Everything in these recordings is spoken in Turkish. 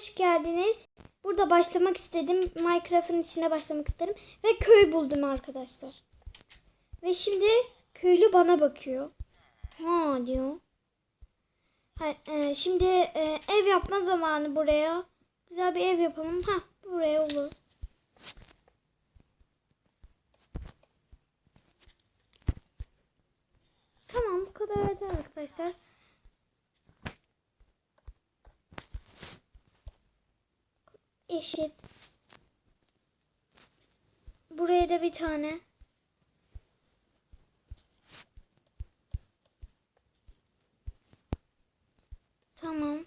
Hoş geldiniz. Burada başlamak istedim. Minecraft'ın içine başlamak istedim. Ve köy buldum arkadaşlar. Ve şimdi köylü bana bakıyor. Ha diyor. Ha, e, şimdi e, ev yapma zamanı buraya. Güzel bir ev yapalım. Ha buraya olur. Tamam bu kadar arkadaşlar. Eşit. Buraya da bir tane. Tamam.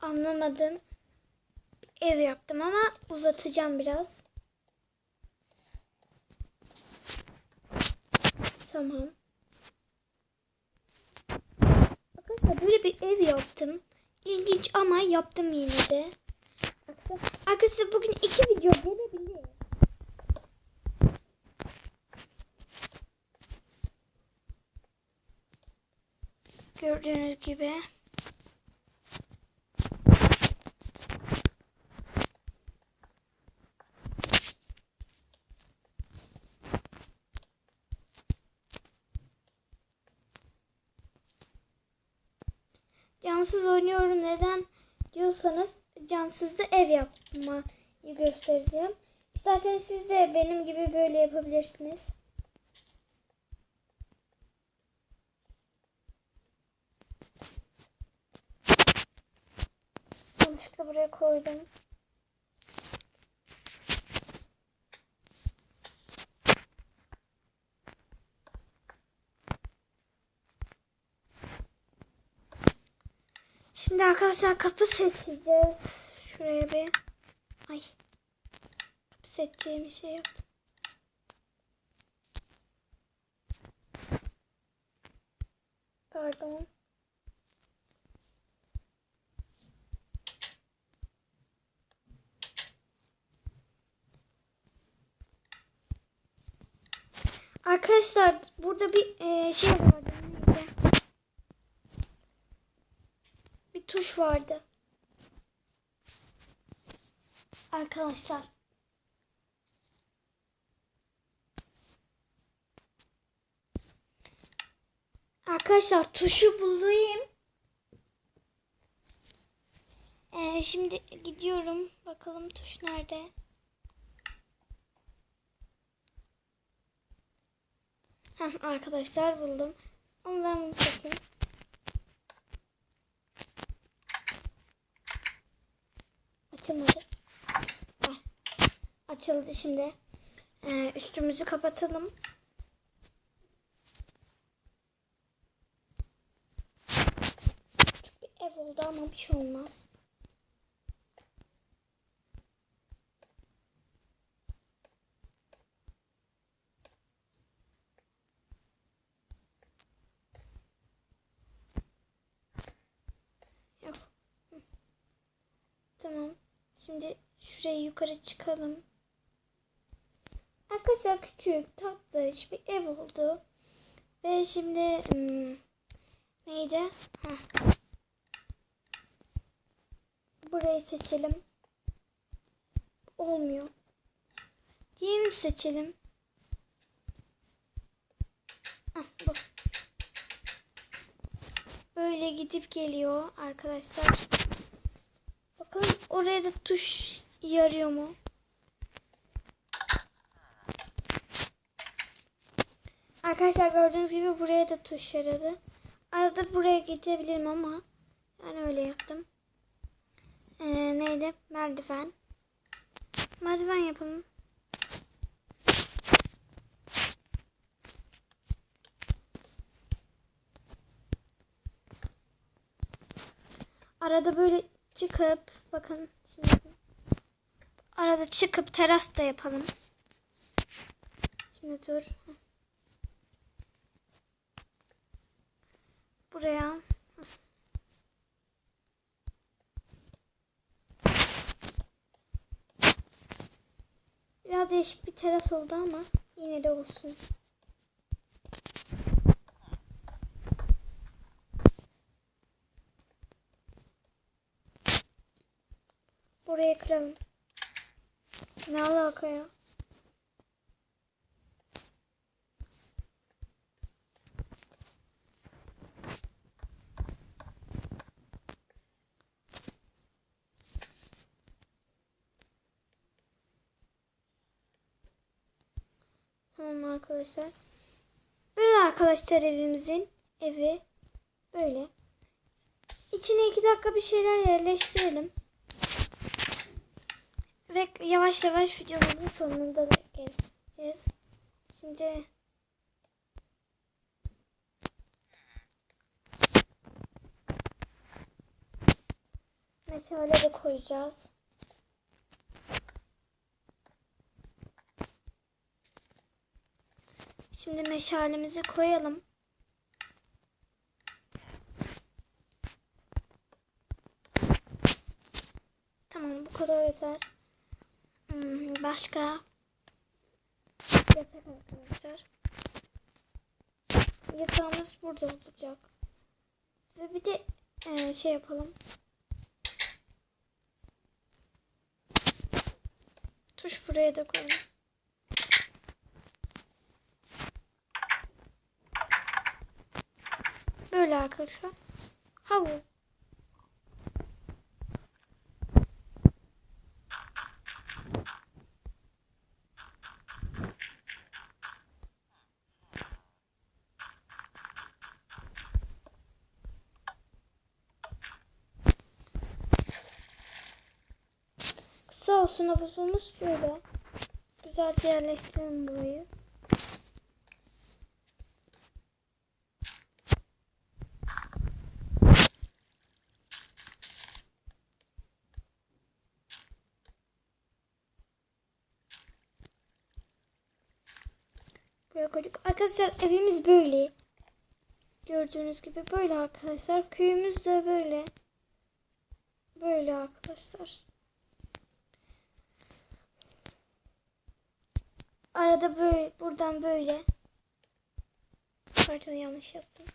Anlamadım. Ev yaptım ama uzatacağım biraz. Tamam. Arkadaşlar böyle bir ev yaptım. İlginç ama yaptım yine de. Arkadaşlar bugün iki video gelebilir. Gördüğünüz gibi. Cansız oynuyorum neden diyorsanız cansızda ev yapmayı göstereceğim. İsterseniz siz de benim gibi böyle yapabilirsiniz. Yanlışlıkla buraya koydum. Şimdi arkadaşlar kapı seçeceğiz. Şuraya bir. Ay. Kapı seçeceğim şey yaptım. Pardon. Arkadaşlar burada bir e, şey vardı. Neydi? Tuş vardı. Arkadaşlar. Arkadaşlar tuşu bulayım. Ee, şimdi gidiyorum. Bakalım tuş nerede? Heh, arkadaşlar buldum. Ama ben bunu çekeyim. Açılmadı. Heh, Açıldı şimdi. Ee, üstümüzü kapatalım. Bir ev oldu ama bir şey olmaz. Yok. Tamam. Şimdi şuraya yukarı çıkalım. Arkadaşlar küçük, tatlı bir ev oldu. Ve şimdi hmm, neydi? Heh. Burayı seçelim. Olmuyor. Diğerini seçelim. Heh, bu. Böyle gidip geliyor arkadaşlar. Bakalım oraya da tuş yarıyor mu? Arkadaşlar gördüğünüz gibi buraya da tuş yaradı. Arada buraya gidebilirim ama ben öyle yaptım. Ee, neydi? Merdiven. Merdiven yapalım. Arada böyle çıkıp bakın şimdi arada çıkıp teras da yapalım. Şimdi dur. Buraya. Biraz değişik bir teras oldu ama yine de olsun. Kıralım. Ne alaka ya? Tamam arkadaşlar. Böyle arkadaşlar evimizin evi böyle. İçine iki dakika bir şeyler yerleştirelim. Ve yavaş yavaş videomuzun sonunda da geleceğiz. Şimdi meşale de koyacağız. Şimdi meşalemizi koyalım. Tamam bu kadar yeter. Hmm, başka? Yatak arkadaşlar. Yatağımız burada olacak. Ve bir de e, şey yapalım. Tuş buraya da koyalım. Böyle arkadaşlar. Havlu. Kısa olsun havuzumuz şöyle. Güzelce yerleştirelim burayı. Buraya koyduk. Arkadaşlar evimiz böyle. Gördüğünüz gibi böyle arkadaşlar. Köyümüz de böyle. Böyle arkadaşlar. Arada böyle buradan böyle. Pardon yanlış yaptım.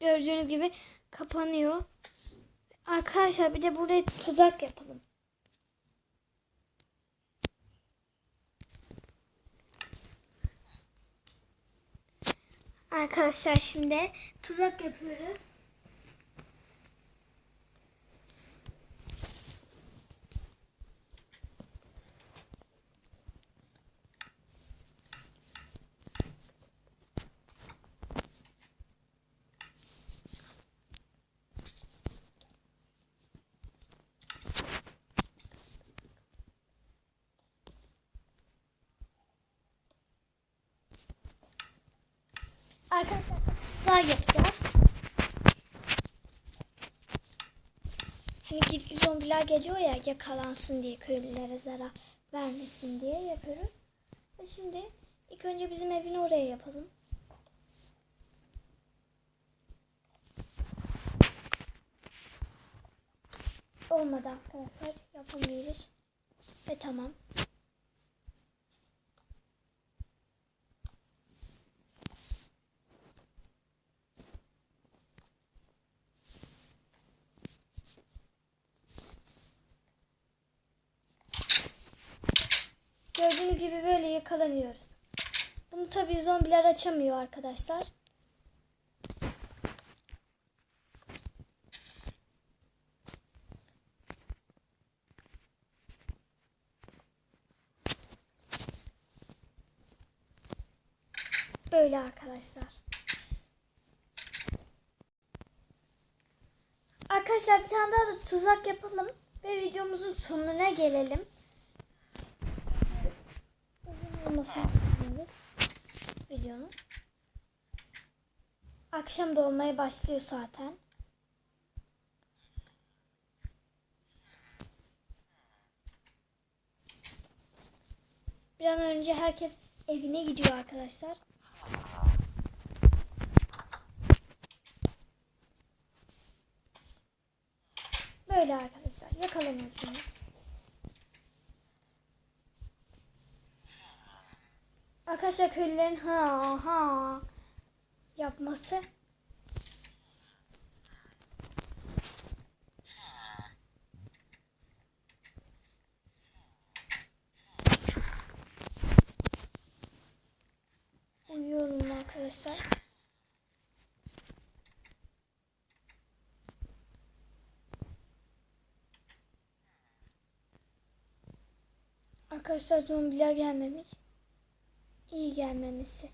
Gördüğünüz gibi kapanıyor. Arkadaşlar bir de buraya tuzak yapalım. Arkadaşlar şimdi tuzak yapıyoruz. Arkadaşlar daha yapacağız. Hani gizli zombiler geliyor ya yakalansın diye köylülere zarar vermesin diye yapıyoruz. Ve şimdi ilk önce bizim evini oraya yapalım. Olmadı arkadaşlar yapamıyoruz. Ve tamam. Gördüğünüz gibi böyle yakalanıyoruz. Bunu tabii zombiler açamıyor arkadaşlar. Böyle arkadaşlar. Arkadaşlar bir tane daha da tuzak yapalım ve videomuzun sonuna gelelim. Olmasın videonun. Akşam da olmaya başlıyor zaten. Bir an önce herkes evine gidiyor arkadaşlar. Böyle arkadaşlar yakalanıyorsunuz. Arkadaşlar köylülerin ha ha yapması. Uyuyorum arkadaşlar. Arkadaşlar zombiler gelmemiş. İyi gelmemesi.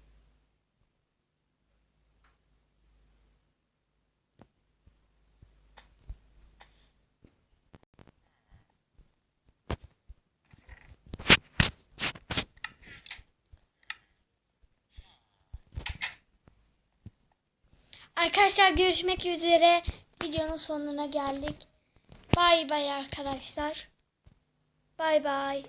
Arkadaşlar görüşmek üzere. Videonun sonuna geldik. Bay bay arkadaşlar. Bay bay.